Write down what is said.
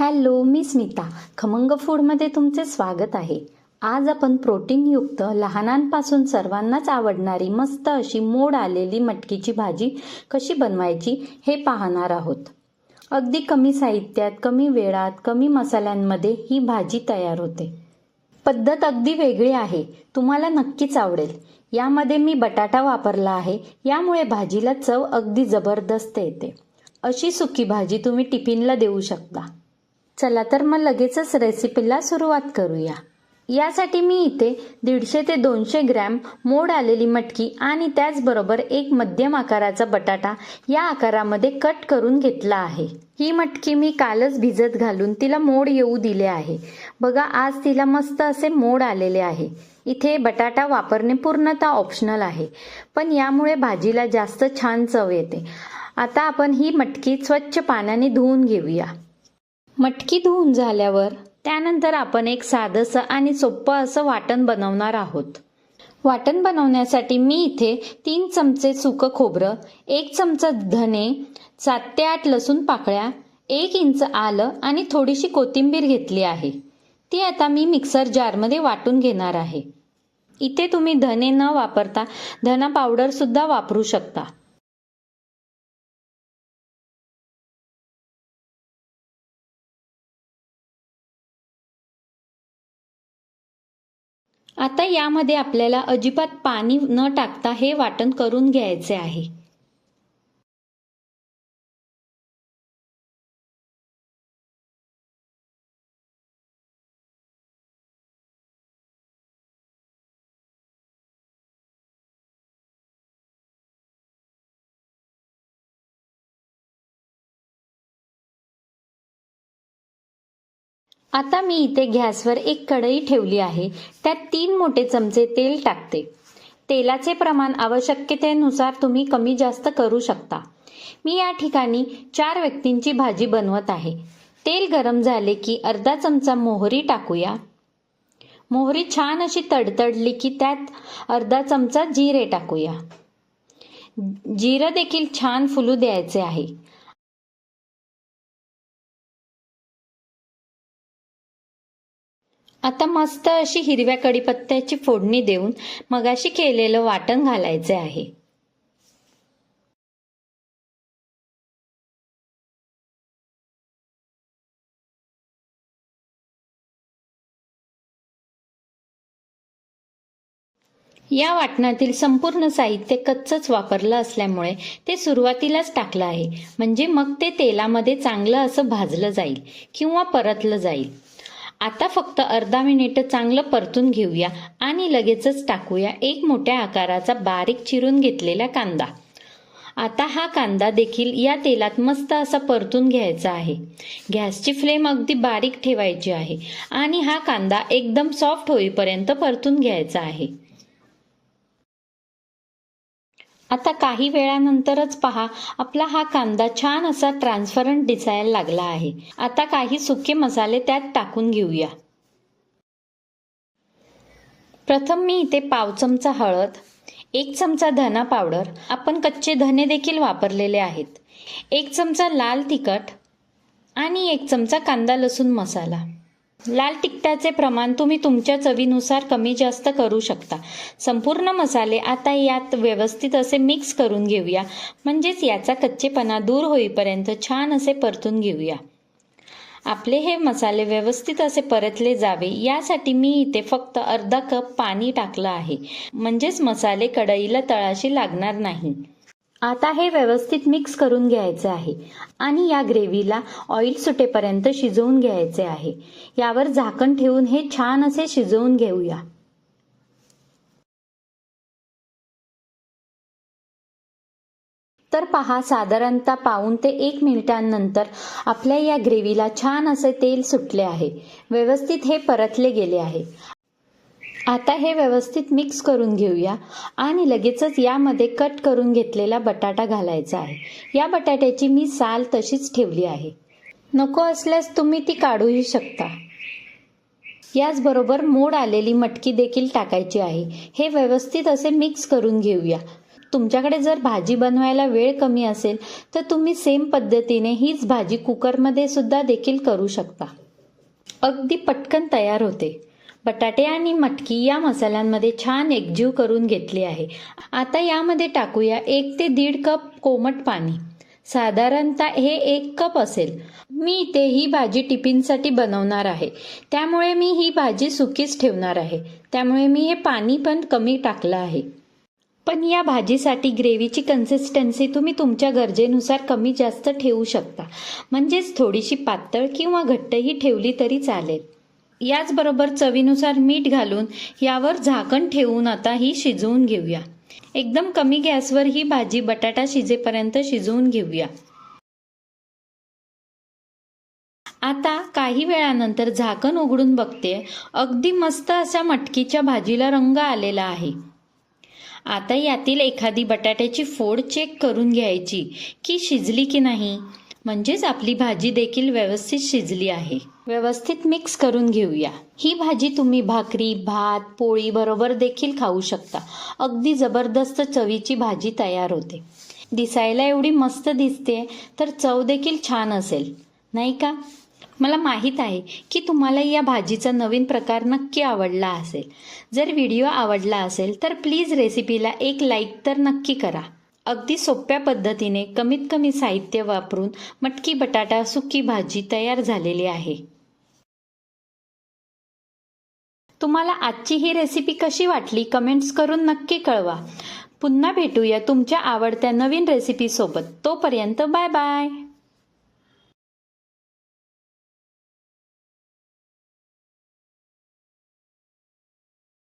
Hello मी स्मिता. खमंग फूडमध्ये तुमचे स्वागत आहे. आज आपण प्रोटीनयुक्त लहानांपासून सर्वांनाच आवडणारी मस्त अशी मोड आलेली मटकीची भाजी कशी बनवायची हे पाहणार आहोत. अगदी कमी साहित्यात कमी वेळात कमी मसाल्यांमध्ये ही भाजी तयार होते. पद्धत अगदी वेगळी आहे. तुम्हाला नक्कीच आवडेल. यामध्ये मी बटाटा वापरला आहे. यामुळे भाजीला चव अगदी जबरदस्त येते. अशी सुकी भाजी तुम्ही टिफिनला देऊ शकता. चला तर मग लगेचच रेसिपीला सुरुवात करूया. यासाठी मी इथे दीडशे ते दोनशे ग्रॅम मोड आलेली मटकी आणि त्याचबरोबर एक मध्यम आकाराचा बटाटा या आकारामध्ये कट करून घेतला आहे. ही मटकी मी कालच भिजत घालून तिला मोड येऊ दिले आहे. बघा आज तिला मस्त असे मोड आलेले आहे. इथे बटाटा वापरणे पूर्णतः ऑप्शनल आहे. पण यामुळे भाजीला जास्त छान चव येते. आता आपण ही मटकी स्वच्छ पाण्याने धुवून घेऊया. मटकी धुवून झाल्यावर त्यानंतर आपण एक साधंसं आणि सोपं असं वाटण बनवणार आहोत. वाटण बनवण्यासाठी मी इथे तीन चमचे सुकं खोबरं एक चमचा धने सात ते आठ लसूण पाकळ्या एक इंच आलं आणि थोडीशी कोथिंबीर घेतली आहे. ती आता मी मिक्सर जारमध्ये वाटून घेणार आहे. इथे तुम्ही धने न वापरता धना पावडरसुद्धा वापरू शकता. आता यामध्ये आपल्याला अजिबात पाणी न टाकता हे वाटण करून घ्यायचे आहे. आता मी इथे गॅसवर एक कढई ठेवली आहे. त्यात तीन मोठे चमचे तेल टाकते. तेलाचे प्रमाण आवश्यकतेनुसार तुम्ही कमी जास्त करू शकता. मी या ठिकाणी चार व्यक्तींची भाजी बनवत आहे. तेल गरम झाले की अर्धा चमचा मोहरी टाकूया. मोहरी छान अशी तडतडली की त्यात अर्धा चमचा जिरे टाकूया. जिरं देखील छान फुलू द्यायचे आहे. आता मस्त अशी हिरव्या कडीपत्त्याची फोडणी देऊन मगाशी केलेलं वाटण घालायचे आहे. या वाटणातील संपूर्ण साहित्य कच्चच वापरलं असल्यामुळे ते सुरुवातीलाच टाकलं आहे. म्हणजे मग ते तेलामध्ये चांगलं असं भाजलं जाईल किंवा परतलं जाईल. आता फक्त अर्धा मिनिट चांगलं परतून घेऊया आणि लगेचच टाकूया एक मोठ्या आकाराचा बारीक चिरून घेतलेला कांदा. आता हा कांदा देखील या तेलात मस्त असा परतून घ्यायचा आहे. गॅसची फ्लेम अगदी बारीक ठेवायची आहे आणि हा कांदा एकदम सॉफ्ट होईपर्यंत परतून घ्यायचा आहे. आता काही वेळानंतरच पहा आपला हा कांदा छान असा ट्रान्सफरंट दिसायला लागला आहे. आता काही सुके मसाले त्यात टाकून घेऊया. प्रथम मी इथे पाव चमचा हळद एक चमचा धना पावडर आपण कच्चे धने देखील वापरलेले आहेत. एक चमचा लाल तिखट आणि एक चमचा कांदा लसूण मसाला. लाल तिखटाचे प्रमाण तुम्ही तुमच्या चवीनुसार कमी जास्त करू शकता. संपूर्ण मसाले आता यात व्यवस्थित असे मिक्स करून घेऊया. म्हणजेच याचा कच्चेपणा दूर होईपर्यंत छान असे परतून घेऊया. आपले हे मसाले व्यवस्थित असे परतले जावे यासाठी मी इथे फक्त अर्धा कप पाणी टाकलं आहे. म्हणजेच मसाले कढईला तळाशी लागणार नाही. आता हे व्यवस्थित मिक्स करून घ्यायचे आहे आणि या ग्रेव्हीला ऑइल सुटेपर्यंत शिजवून घ्यायचे आहे. यावर झाकण ठेवून हे छान असे शिजवून घेऊया. तर पहा साधारणतः पाऊन ते एक मिनिटांनंतर आपल्या या ग्रेव्हीला छान असे तेल सुटले आहे. व्यवस्थित हे परतले गेले आहे. आता हे व्यवस्थित मिक्स करून घेऊया. आणि लगेचच यामध्ये कट करून घेतलेला बटाटा घालायचा आहे. या बटाट्याची मी साल तशीच ठेवली आहे. नको असल्यास तुम्ही ती काढूही शकता. याचबरोबर मोड आलेली मटकी देखील टाकायची आहे. हे व्यवस्थित असे मिक्स करून घेऊया. तुमच्याकडे जर भाजी बनवायला वेळ कमी असेल तर तुम्ही सेम पद्धतीने हीच भाजी कुकरमध्ये सुद्धा देखील करू शकता. अगदी पटकन तयार होते. बटाटे आणि मटकी या मसाल्यांमध्ये छान एकजीव करून घेतली आहे. आता यामध्ये टाकूया एक ते दीड कप कोमट पाणी. साधारणतः हे एक कप असेल. मी इथे ही भाजी टिफिनसाठी बनवणार आहे. त्यामुळे मी ही भाजी सुकीच ठेवणार आहे. त्यामुळे मी हे पाणी पण कमी टाकलं आहे. पण या भाजीसाठी ग्रेव्हीची कन्सिस्टन्सी तुम्ही तुमच्या गरजेनुसार कमी जास्त ठेवू शकता. म्हणजेच थोडीशी पातळ किंवा घट्टही ठेवली तरी चालेल. याचबरोबर चवीनुसार मीठ घालून यावर झाकण ठेवून आता ही शिजवून घेऊया. एकदम कमी गॅसवर ही भाजी बटाटा शिजेपर्यंत शिजवून घेऊया. आता काही वेळानंतर झाकण उघडून बघते. अगदी मस्त अशा मटकीच्या भाजीला रंग आलेला आहे. आता यातील एखादी बटाट्याची फोड चेक करून घ्यायची की शिजली की नाही. म्हणजेच आपली भाजी देखील व्यवस्थित शिजली आहे. व्यवस्थित मिक्स करून घेऊया. ही भाजी तुम्ही भाकरी भात पोळी बरोबर देखील खाऊ शकता. अगदी जबरदस्त चवीची भाजी तयार होते. दिसायला एवढी मस्त दिसते तर चव देखील छान असेल. नाही का? मला माहीत आहे की तुम्हाला या भाजीचा नवीन प्रकार नक्की आवडला असेल. जर व्हिडिओ आवडला असेल तर प्लीज रेसिपीला एक लाईक तर नक्की करा. अगदी सोप्या पद्धतीने कमीत कमी साहित्य वापरून मटकी बटाटा सुकी भाजी तयार झालेली आहे. तुम्हाला आजची ही रेसिपी कशी वाटली कमेंट्स करून नक्की कळवा. पुन्हा भेटूया तुमच्या आवडत्या नवीन रेसिपीसोबत तोपर्यंत बाय बाय